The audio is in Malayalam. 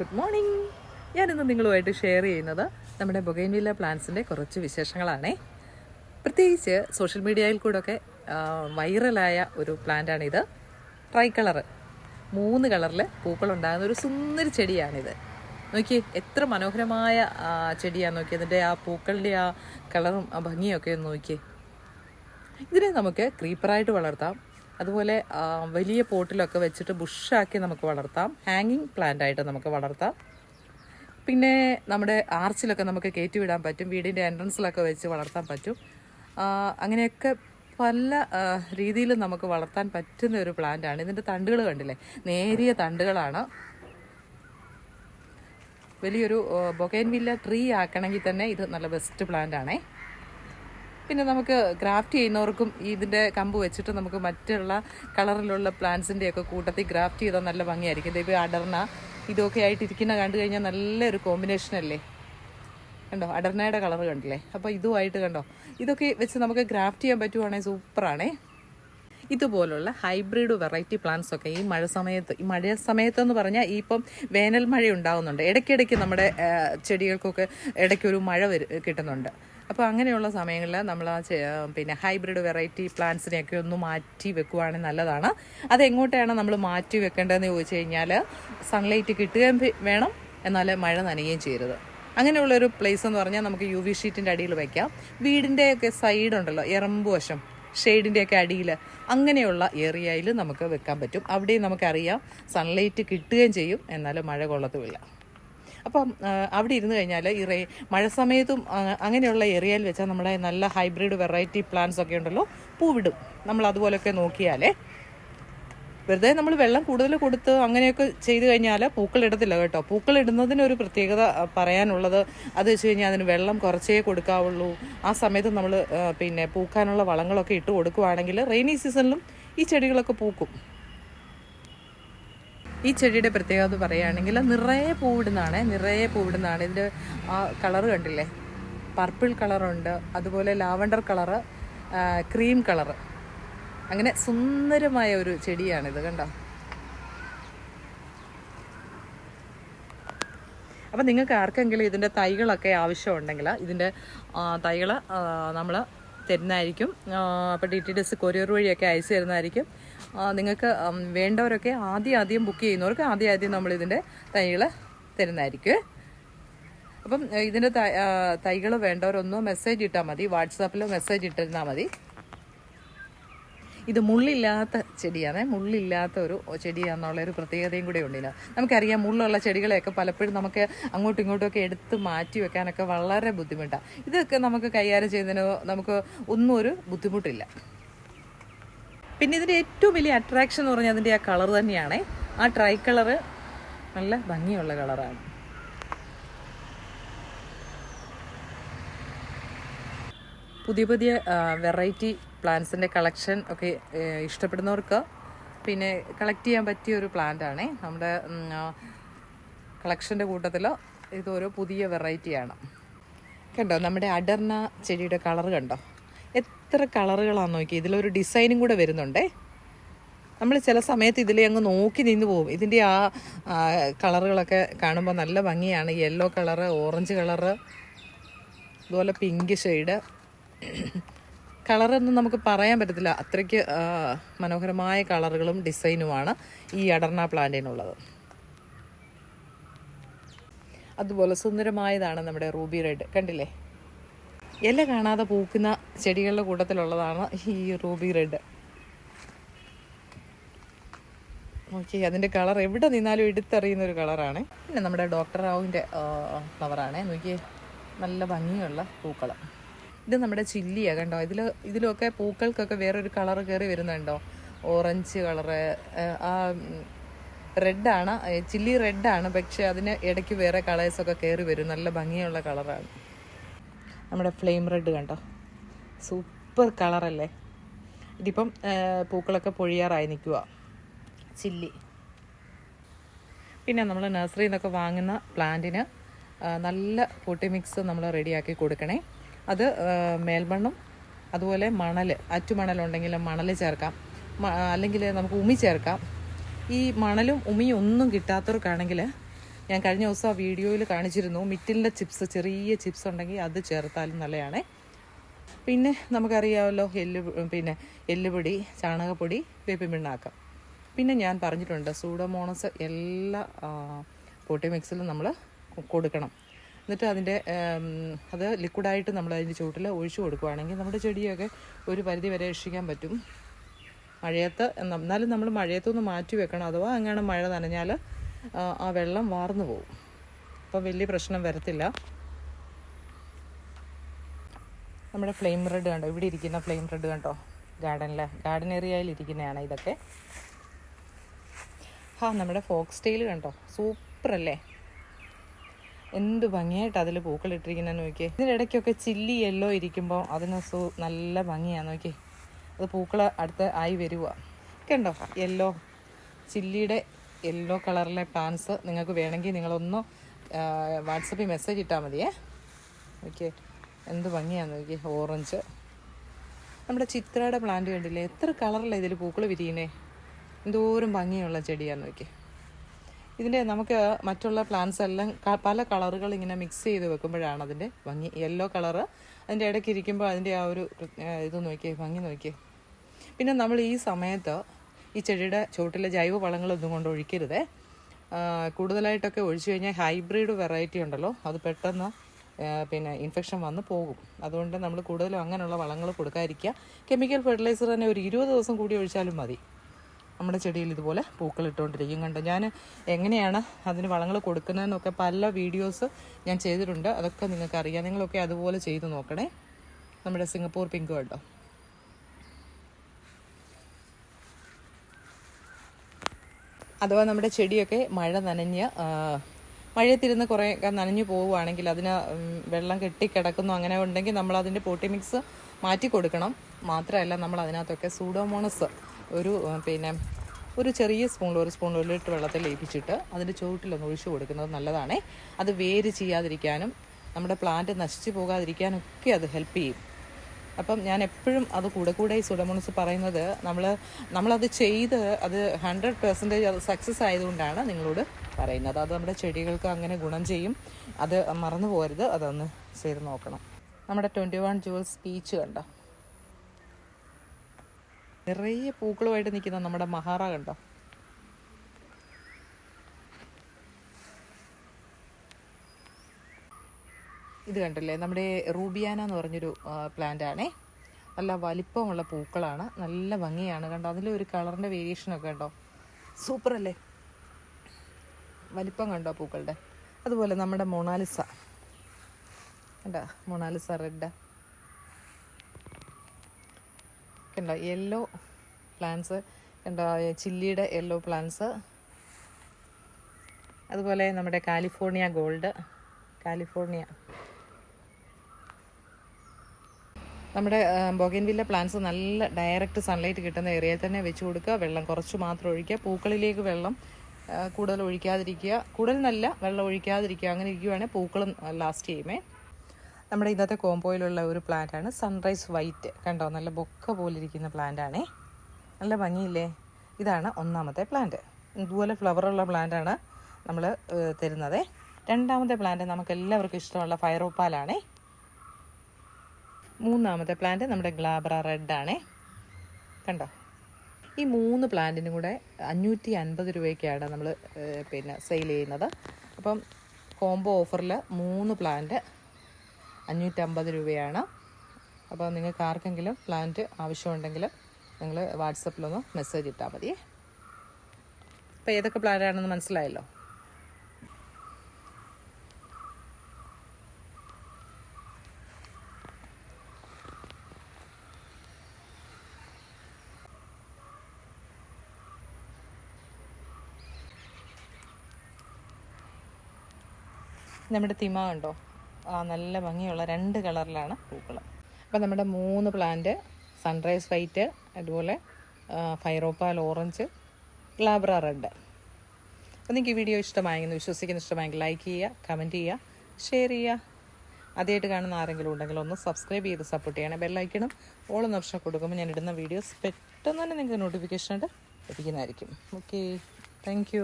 ഗുഡ് മോർണിംഗ് ഞാനിന്ന് നിങ്ങളുമായിട്ട് ഷെയർ ചെയ്യുന്നത് നമ്മുടെ ബൊഗൈൻവില്ല പ്ലാന്റ്സിന്റെ കുറച്ച് വിശേഷങ്ങളാണേ. പ്രത്യേകിച്ച് സോഷ്യൽ മീഡിയയിൽ കൂടെയൊക്കെ വൈറലായ ഒരു പ്ലാന്റാണിത് ട്രൈ കളറ് മൂന്ന് കളറിൽ പൂക്കളുണ്ടാകുന്ന ഒരു സുന്ദരി ചെടിയാണിത്. നോക്കി എത്ര മനോഹരമായ ചെടിയാണ് നോക്കി അതിന്റെ ആ പൂക്കളുടെ ആ കളറും ആ ഭംഗിയൊക്കെ ഒന്ന് നോക്കിയേ. ഇതിനെ നമുക്ക് ക്രീപ്പറായിട്ട് വളർത്താം. അതുപോലെ വലിയ പോട്ടിലൊക്കെ വെച്ചിട്ട് ബുഷാക്കി നമുക്ക് വളർത്താം. ഹാങ്ങിങ് പ്ലാന്റ് ആയിട്ട് നമുക്ക് വളർത്താം. പിന്നെ നമ്മുടെ ആർച്ചിലൊക്കെ നമുക്ക് കയറ്റി വിടാൻ പറ്റും. വീടിന്റെ എൻട്രൻസിലൊക്കെ വെച്ച് വളർത്താൻ പറ്റും. അങ്ങനെയൊക്കെ പല രീതിയിൽ നമുക്ക് വളർത്താൻ പറ്റുന്ന ഒരു പ്ലാന്റ് ആണ്. ഇതിന്റെ തണ്ടുകൾ കണ്ടില്ലേ? നേരിയ തണ്ടുകളാണ്. വലിയൊരു ബൊഗൈൻവില്ല ട്രീ ആക്കണമെങ്കിൽ തന്നെ ഇത് നല്ല ബെസ്റ്റ് പ്ലാന്റ് ആണേ. പിന്നെ നമുക്ക് ഗ്രാഫ്റ്റ് ചെയ്യുന്നവർക്കും ഇതിന്റെ കമ്പ് വെച്ചിട്ട് നമുക്ക് മറ്റുള്ള കളറിലുള്ള പ്ലാന്റ്സിന്റെ ഒക്കെ കൂട്ടത്തിൽ ഗ്രാഫ്റ്റ് ചെയ്താൽ നല്ല ഭംഗിയായിരിക്കും. ഇപ്പോൾ അടർന്ന ഇതൊക്കെ ആയിട്ടിരിക്കുന്ന കണ്ടു കഴിഞ്ഞാൽ നല്ലൊരു കോമ്പിനേഷൻ അല്ലേ? കണ്ടോ? അടർണയുടെ കളർ കണ്ടില്ലേ? അപ്പോൾ ഇതുമായിട്ട് കണ്ടോ? ഇതൊക്കെ വെച്ച് നമുക്ക് ഗ്രാഫ്റ്റ് ചെയ്യാൻ പറ്റുവാണെങ്കിൽ സൂപ്പറാണേ ഇതുപോലുള്ള ഹൈബ്രിഡ് വെറൈറ്റി പ്ലാന്റ്സ് ഒക്കെ ഈ മഴ സമയത്ത് ഈ മഴ സമയത്തെന്ന് പറഞ്ഞാൽ ഈ ഇപ്പം വേനൽ മഴ ഉണ്ടാകുന്നുണ്ട് ഇടയ്ക്കിടയ്ക്ക് നമ്മുടെ ചെടികൾക്കൊക്കെ ഇടയ്ക്കൊരു മഴ കിട്ടുന്നുണ്ട്. അപ്പോൾ അങ്ങനെയുള്ള സമയങ്ങളിൽ നമ്മൾ ആ പിന്നെ ഹൈബ്രിഡ് വെറൈറ്റി പ്ലാന്റ്സിനെയൊക്കെ ഒന്ന് മാറ്റി വെക്കുവാണെങ്കിൽ നല്ലതാണ്. അത് എങ്ങോട്ടാണ് നമ്മൾ മാറ്റി വെക്കേണ്ടതെന്ന് ചോദിച്ചു കഴിഞ്ഞാൽ സൺലൈറ്റ് കിട്ടുകയും വേണം. എന്നാൽ മഴ നനയുകയും ചെയ്യരുത്. അങ്ങനെയുള്ളൊരു പ്ലേസ് എന്ന് പറഞ്ഞാൽ നമുക്ക് യു വി ഷീറ്റിന്റെ അടിയിൽ വയ്ക്കാം വീടിന്റെയൊക്കെ സൈഡ് ഉണ്ടല്ലോ എറമ്പ് വശം ഷെയ്ഡിന്റെയൊക്കെ അടിയിൽ അങ്ങനെയുള്ള ഏരിയയിൽ നമുക്ക് വെക്കാൻ പറ്റും. അവിടെയും നമുക്കറിയാം സൺലൈറ്റ് കിട്ടുകയും ചെയ്യും എന്നാൽ മഴ കൊള്ളത്തുമില്ല അപ്പം അവിടെ ഇരുന്ന് കഴിഞ്ഞാൽ ഈ റേ മഴ സമയത്തും അങ്ങനെയുള്ള ഏരിയയിൽ വെച്ചാൽ നമ്മുടെ നല്ല ഹൈബ്രിഡ് വെറൈറ്റി പ്ലാന്റ്സ് ഒക്കെ ഉണ്ടല്ലോ പൂവിടും. നമ്മൾ അതുപോലെയൊക്കെ നോക്കിയാലേ. വെറുതെ നമ്മൾ വെള്ളം കൂടുതൽ കൊടുത്ത് അങ്ങനെയൊക്കെ ചെയ്തു കഴിഞ്ഞാൽ പൂക്കൾ ഇടത്തില്ല കേട്ടോ. പൂക്കൾ ഇടുന്നതിനൊരു പ്രത്യേകത പറയാനുള്ളത് അത് വെച്ച് കഴിഞ്ഞാൽ അതിന് വെള്ളം കുറച്ചേ കൊടുക്കാവുള്ളൂ. ആ സമയത്ത് നമ്മൾ പിന്നെ പൂക്കാനുള്ള വളങ്ങളൊക്കെ ഇട്ട് കൊടുക്കുവാണെങ്കിൽ റെയിനി സീസണിലും ഈ ചെടികളൊക്കെ പൂക്കും. ഈ ചെടിയുടെ പ്രത്യേകത പറയുകയാണെങ്കിൽ നിറയെ പൂവിടുന്നതാണ് നിറയെ പൂവിടുന്നതാണ്. ഇതിന്റെ ആ കളർ കണ്ടില്ലേ? പർപ്പിൾ കളറുണ്ട് അതുപോലെ ലാവണ്ടർ കളറ് ക്രീം കളറ്. അങ്ങനെ സുന്ദരമായ ഒരു ചെടിയാണിത് കണ്ടോ? അപ്പം നിങ്ങൾക്ക് ആർക്കെങ്കിലും ഇതിന്റെ തൈകളൊക്കെ ആവശ്യമുണ്ടെങ്കിൽ ഇതിന്റെ തൈകൾ നമ്മൾ തരുന്നതായിരിക്കും. അപ്പോൾ D T D S courier വഴിയൊക്കെ അയച്ചു തരുന്നതായിരിക്കും. നിങ്ങൾക്ക് വേണ്ടവരൊക്കെ ആദ്യം ആദ്യം ബുക്ക് ചെയ്യുന്നവർക്ക് ആദ്യം ആദ്യം നമ്മൾ ഇതിന്റെ തൈകൾ തരുന്നതായിരിക്കും. അപ്പം ഇതിന്റെ തൈകൾ വേണ്ടവരൊന്നോ മെസ്സേജ് ഇട്ടാൽ മതി. വാട്സാപ്പിൽ മെസ്സേജ് ഇട്ടിരുന്നാൽ മതി. ഇത് മുള്ളില്ലാത്ത ചെടിയാണ്. മുള്ളില്ലാത്ത ഒരു ചെടിയാണെന്നുള്ള ഒരു പ്രത്യേകതയും കൂടെ ഉണ്ട് ഇതിന് നമുക്കറിയാം മുള്ളുള്ള ചെടികളെയൊക്കെ പലപ്പോഴും നമുക്ക് അങ്ങോട്ടും ഇങ്ങോട്ടും ഒക്കെ എടുത്ത് മാറ്റി വെക്കാനൊക്കെ വളരെ ബുദ്ധിമുട്ടാണ് ഇതൊക്കെ നമുക്ക് കൈകാര്യം ചെയ്യുന്നതിന് നമുക്ക് ഒന്നും ഒരു ബുദ്ധിമുട്ടില്ല. പിന്നെ ഇതിന്റെ ഏറ്റവും വലിയ അട്രാക്ഷൻ എന്ന് പറഞ്ഞാൽ അതിന്റെ ആ കളർ തന്നെയാണ്. ആ ട്രൈ കളറ് നല്ല ഭംഗിയുള്ള കളറാണ് പുതിയ പുതിയ വെറൈറ്റി പ്ലാന്റ്സിന്റെ കളക്ഷൻ ഒക്കെ ഇഷ്ടപ്പെടുന്നവർക്ക് പിന്നെ കളക്ട് ചെയ്യാൻ പറ്റിയ ഒരു പ്ലാന്റാണ് നമ്മുടെ കളക്ഷന്റെ കൂട്ടത്തിൽ ഇതൊരു പുതിയ വെറൈറ്റിയാണ് കണ്ടോ? നമ്മുടെ അടർന്ന ചെടിയുടെ കളർ കണ്ടോ? എത്ര കളറുകളാണെന്ന് നോക്കി. ഇതിലൊരു ഡിസൈനും കൂടെ വരുന്നുണ്ടേ. നമ്മൾ ചില സമയത്ത് ഇതിലെ അങ്ങ് നോക്കി നിന്ന് പോകും ഇതിന്റെ ആ, കളറുകളൊക്കെ കാണുമ്പോൾ നല്ല ഭംഗിയാണ്. യെല്ലോ കളറ് ഓറഞ്ച് കളറ് അതുപോലെ പിങ്ക് ഷെയ്ഡ്. കളറൊന്നും നമുക്ക് പറയാൻ പറ്റത്തില്ല. അത്രയ്ക്ക് മനോഹരമായ കളറുകളും ഡിസൈനുമാണ് ഈ അടർണ പ്ലാന്റിനുള്ളത്. അതുപോലെ സുന്ദരമായതാണ് നമ്മുടെ റൂബി റെഡ്. കണ്ടില്ലേ? ഇല കാണാതെ പൂക്കുന്ന ചെടികളുടെ കൂട്ടത്തിലുള്ളതാണ് ഈ റൂബി റെഡ്. ഓക്കെ അതിന്റെ കളർ എവിടെ നിന്നാലും എടുത്തറിയുന്ന ഒരു കളറാണ്. പിന്നെ നമ്മുടെ ഡോക്ടർ റാവുവിന്റെ ഫ്ലവറാണ് നോക്കിയേ നല്ല ഭംഗിയുള്ള പൂക്കൾ ഇത് നമ്മുടെ ചില്ലിയാണ് കണ്ടോ? ഇതിൽ ഇതിലൊക്കെ പൂക്കൾക്കൊക്കെ വേറൊരു കളർ കയറി വരുന്നുണ്ടോ? ഓറഞ്ച് കളറ് ആ റെഡാണ്. ചില്ലി റെഡാണ് പക്ഷേ അതിന് ഇടയ്ക്ക് വേറെ കളേഴ്സൊക്കെ കയറി വരും. നല്ല ഭംഗിയുള്ള കളറാണ്. നമ്മുടെ ഫ്ലെയിം റെഡ് കണ്ടോ? സൂപ്പർ കളറല്ലേ? ഇതിപ്പം പൂക്കളൊക്കെ പൊഴിയാറായി നിൽക്കുക ചില്ലി. പിന്നെ നമ്മൾ നഴ്സറിയിൽ നിന്നൊക്കെ വാങ്ങുന്ന പ്ലാന്റിന് നല്ല പൊട്ടി മിക്സ് നമ്മൾ റെഡിയാക്കി കൊടുക്കണേ. അത് മേൽമണ്ണും അതുപോലെ മണൽ അറ്റുമണലുണ്ടെങ്കിൽ മണൽ ചേർക്കാം. അല്ലെങ്കിൽ നമുക്ക് ഉമി ചേർക്കാം. ഈ മണലും ഉമിയും ഒന്നും കിട്ടാത്തവർക്കാണെങ്കിൽ ഞാൻ കഴിഞ്ഞ ദിവസം ആ വീഡിയോയിൽ കാണിച്ചിരുന്നു. മിറ്റിലിന്റെ ചിപ്സ് ചെറിയ ചിപ്സ് ഉണ്ടെങ്കിൽ അത് ചേർത്താലും നല്ലതാണേ. പിന്നെ നമുക്കറിയാമല്ലോ എല്ല് പിന്നെ എല്ലുപൊടി ചാണകപ്പൊടി വേപ്പിൻ പിന്നെ ഞാൻ പറഞ്ഞിട്ടുണ്ട് സൂഡോമോണസ് എല്ലാ പോട്ടി മിക്സിലും നമ്മൾ കൊടുക്കണം. എന്നിട്ട് അതിന്റെ അത് ലിക്വിഡായിട്ട് നമ്മൾ അതിന്റെ ചൂട്ടിൽ ഒഴിച്ചു കൊടുക്കുകയാണെങ്കിൽ നമ്മുടെ ചെടിയൊക്കെ ഒരു പരിധി വരെ രക്ഷിക്കാൻ പറ്റും. മഴയത്ത് എന്നാലും നമ്മൾ മഴയത്തൊന്ന് മാറ്റി വെക്കണം. അഥവാ അങ്ങനെ മഴ നനഞ്ഞാൽ ആ, വെള്ളം വാർന്നു പോകും അപ്പോൾ വലിയ പ്രശ്നം വരത്തില്ല. നമ്മുടെ ഫ്ലെയിം റെഡ് കണ്ടോ? ഇവിടെ ഇരിക്കുന്ന ഫ്ലെയിം റെഡ് കണ്ടോ? ഗാർഡനിലെ ഗാർഡൻ ഏരിയയിൽ ഇരിക്കുന്നതാണ് ഇതൊക്കെ. ആ നമ്മുടെ ഫോക്സ് സ്റ്റൈൽ കണ്ടോ? സൂപ്പർ അല്ലേ? എന്ത് ഭംഗിയായിട്ട് അതിൽ പൂക്കളിട്ടിരിക്കുന്നതെന്ന് നോക്കിയേ. ഇതിന്റെ ഇടയ്ക്കൊക്കെ ചില്ലി യെല്ലോ ഇരിക്കുമ്പോൾ അതിന് സൂ നല്ല ഭംഗിയാണ് നോക്കിയേ. അത് പൂക്കൾ അടുത്ത് ആയി വരുക കണ്ടോ? യെല്ലോ. ചില്ലിയുടെ യെല്ലോ കളറിലെ പാൻസ് നിങ്ങൾക്ക് വേണമെങ്കിൽ നിങ്ങളൊന്ന് വാട്സപ്പിൽ മെസ്സേജ് ഇട്ടാൽ മതിയേ. ഓക്കെ എന്ത് ഭംഗിയാന്ന് നോക്കി ഓറഞ്ച്. നമ്മുടെ ചിത്രയുടെ പ്ലാന്റ് കണ്ടില്ലേ എത്ര കളറിലാണ് ഇതിൽ പൂക്കൾ വിരിയണേ എന്തോരം ഭംഗിയുള്ള ചെടിയാന്ന് നോക്കി ഇതിന്റെ നമുക്ക് മറ്റുള്ള പ്ലാന്റ്സ് എല്ലാം പല കളറുകൾ ഇങ്ങനെ മിക്സ് ചെയ്ത് വെക്കുമ്പോഴാണ് അതിന്റെ ഭംഗി. യെല്ലോ കളറ് അതിന്റെ ഇടയ്ക്ക് ഇരിക്കുമ്പോൾ അതിന്റെ ആ ഒരു ഇത് നോക്കിയേ ഭംഗി നോക്കിയേ. പിന്നെ നമ്മൾ ഈ സമയത്ത് ഈ ചെടിയുടെ ചുവട്ടിലെ ജൈവ വളങ്ങളൊന്നും കൊണ്ട് ഒഴിക്കരുതേ. കൂടുതലായിട്ടൊക്കെ ഒഴിച്ചു കഴിഞ്ഞാൽ ഹൈബ്രിഡ് വെറൈറ്റി ഉണ്ടല്ലോ അത് പെട്ടെന്ന് പിന്നെ ഇൻഫെക്ഷൻ വന്ന് പോകും. അതുകൊണ്ട് നമ്മൾ കൂടുതലും അങ്ങനെയുള്ള വളങ്ങൾ കൊടുക്കാതിരിക്കുക. കെമിക്കൽ ഫെർട്ടിലൈസർ തന്നെ ഒരു ഇരുപത് ദിവസം കൂടി ഒഴിച്ചാലും മതി. നമ്മുടെ ചെടിയിൽ ഇതുപോലെ പൂക്കൾ ഇട്ടുകൊണ്ടിരിക്കും കണ്ടോ? ഞാൻ എങ്ങനെയാണ് അതിന് വളങ്ങൾ കൊടുക്കുന്നതെന്നൊക്കെ പല വീഡിയോസ് ഞാൻ ചെയ്തിട്ടുണ്ട്. അതൊക്കെ നിങ്ങൾക്ക് അറിയാം. നിങ്ങളൊക്കെ അതുപോലെ ചെയ്ത് നോക്കണേ. നമ്മുടെ സിംഗപ്പൂർ പിങ്ക് കണ്ടോ? അഥവാ നമ്മുടെ ചെടിയൊക്കെ മഴ നനഞ്ഞ് മഴയത്തിരുന്ന് കുറേ നനഞ്ഞു പോവുകയാണെങ്കിൽ അതിന് വെള്ളം കെട്ടിക്കിടക്കുന്നു അങ്ങനെ ഉണ്ടെങ്കിൽ നമ്മൾ അതിന്റെ പോട്ടി മിക്സ് മാറ്റി കൊടുക്കണം. മാത്രമല്ല നമ്മൾ അതിനകത്തൊക്കെ സൂഡോമോണസ് ഒരു പിന്നെ ഒരു ചെറിയ സ്പൂണിൽ ഒരു സ്പൂൺ ഒരു ലിറ്റർ വെള്ളത്തിൽ ലയിപ്പിച്ചിട്ട് അതിന്റെ ചുവട്ടിലൊന്ന് ഒഴിച്ചു കൊടുക്കുന്നത് നല്ലതാണേ. അത് വേര് ചെയ്യാതിരിക്കാനും നമ്മുടെ പ്ലാന്റ് നശിച്ചു പോകാതിരിക്കാനും ഒക്കെ അത് ഹെൽപ്പ് ചെയ്യും. അപ്പം ഞാൻ എപ്പോഴും അത് കൂടെ കൂടെ ഈ സുഡമോണസ് പറയുന്നത് നമ്മൾ നമ്മളത് ചെയ്ത് അത് ഹൺഡ്രഡ് പെർസെന്റേജ് അത് സക്സസ് ആയതുകൊണ്ടാണ് നിങ്ങളോട് പറയുന്നത്. അത് നമ്മുടെ ചെടികൾക്ക് അങ്ങനെ ഗുണം ചെയ്യും. അത് മറന്നു പോരുത് അതൊന്ന് ചെയ്ത് നോക്കണം. നമ്മുടെ ട്വന്റി വൺ ജുവൽസ് സ്പീച്ച് കണ്ടോ? നിറയെ പൂക്കളുമായിട്ട് നിൽക്കുന്ന നമ്മുടെ മഹാറ കണ്ടോ? ഇത് കണ്ടില്ലേ? നമ്മുടെ റൂബിയാന എന്ന് പറഞ്ഞൊരു പ്ലാന്റ് ആണേ. നല്ല വലിപ്പമുള്ള പൂക്കളാണ്. നല്ല ഭംഗിയാണ്. കണ്ടോ? അതിൽ ഒരു കളറിന്റെ വേരിയേഷനൊക്കെ ഉണ്ടോ? സൂപ്പർ അല്ലേ? വലിപ്പം കണ്ടോ പൂക്കളുടെ? അതുപോലെ നമ്മുടെ മൊണാലിസ. കണ്ടോ? മൊണാലിസ റെഡ് കണ്ടോ? യെല്ലോ പ്ലാന്റ്സ് കണ്ടോ? ചില്ലിയുടെ യെല്ലോ പ്ലാന്റ്സ് അതുപോലെ നമ്മുടെ കാലിഫോർണിയ ഗോൾഡ്. കാലിഫോർണിയ. നമ്മുടെ ബൊഗൻവില്ല പ്ലാന്റ്സ് നല്ല ഡയറക്റ്റ് സൺലൈറ്റ് കിട്ടുന്ന ഏരിയയിൽ തന്നെ വെച്ച് കൊടുക്കുക. വെള്ളം കുറച്ച് മാത്രം ഒഴിക്കുക. പൂക്കളിലേക്ക് വെള്ളം കൂടുതൽ ഒഴിക്കാതിരിക്കുക. കൂടുതൽ നല്ല വെള്ളം ഒഴിക്കാതിരിക്കുക. അങ്ങനെ ഇരിക്കുവാണെങ്കിൽ പൂക്കളും ലാസ്റ്റ് ചെയ്യുമേ. നമ്മുടെ ഇന്നത്തെ കോമ്പോയിലുള്ള ഒരു പ്ലാന്റ് ആണ് സൺറൈസ് വൈറ്റ് കണ്ടോ? നല്ല ബൊക്ക പ്ലാന്റ് ആണേ. നല്ല ഭംഗിയില്ലേ? ഇതാണ് ഒന്നാമത്തെ പ്ലാന്റ് ഇതുപോലെ ഫ്ലവറുള്ള പ്ലാന്റ് ആണ് നമ്മൾ തരുന്നത്. രണ്ടാമത്തെ പ്ലാന്റ് നമുക്ക് എല്ലാവർക്കും ഇഷ്ടമുള്ള ഫയറോപ്പാലാണേ മൂന്നാമത്തെ പ്ലാന്റ് നമ്മുടെ ഗ്ലാബ്ര റെഡ് ആണേ. കണ്ടോ? ഈ മൂന്ന് പ്ലാന്റിനും കൂടെ അഞ്ഞൂറ്റി അൻപത് രൂപയ്ക്കാണ് നമ്മൾ പിന്നെ സെയിൽ ചെയ്യുന്നത്. അപ്പം കോംബോ ഓഫറിൽ മൂന്ന് പ്ലാന്റ് അഞ്ഞൂറ്റമ്പത് രൂപയാണ്. അപ്പോൾ നിങ്ങൾക്ക് ആർക്കെങ്കിലും പ്ലാന്റ് ആവശ്യമുണ്ടെങ്കിൽ നിങ്ങൾ വാട്സപ്പിലൊന്ന് മെസ്സേജ് ഇട്ടാൽ മതിയേ. അപ്പോൾ ഏതൊക്കെ പ്ലാന്റാണെന്ന് മനസ്സിലായല്ലോ? നമ്മുടെ തിമ കണ്ടോ? ആ നല്ല ഭംഗിയുള്ള രണ്ട് കളറിലാണ് പൂക്കൾ. അപ്പോൾ നമ്മുടെ മൂന്ന് പ്ലാന്റ് സൺറൈസ് വൈറ്റ് അതുപോലെ ഫൈറോപ്പാൽ ഓറഞ്ച് ലാബ്ര റെഡ് അപ്പോൾ നിങ്ങൾക്ക് ഈ വീഡിയോ ഇഷ്ടമായെന്ന് വിശ്വസിക്കുന്ന ഇഷ്ടമായെങ്കിൽ ലൈക്ക് ചെയ്യുക കമന്റ് ചെയ്യുക ഷെയർ ചെയ്യുക. ആദ്യമായിട്ട് കാണുന്ന ആരെങ്കിലും ഉണ്ടെങ്കിൽ ഒന്ന് സബ്സ്ക്രൈബ് ചെയ്ത് സപ്പോർട്ട് ചെയ്യണേ. ബെല്ലൈക്കണം ഓളെന്ന് ഓപ്ഷൻ കൊടുക്കുമ്പോൾ ഞാൻ ഇടുന്ന വീഡിയോസ് പെട്ടെന്ന് തന്നെ നിങ്ങൾക്ക് നോട്ടിഫിക്കേഷൻ ആയിട്ട് ലഭിക്കുന്നതായിരിക്കും. Okay thank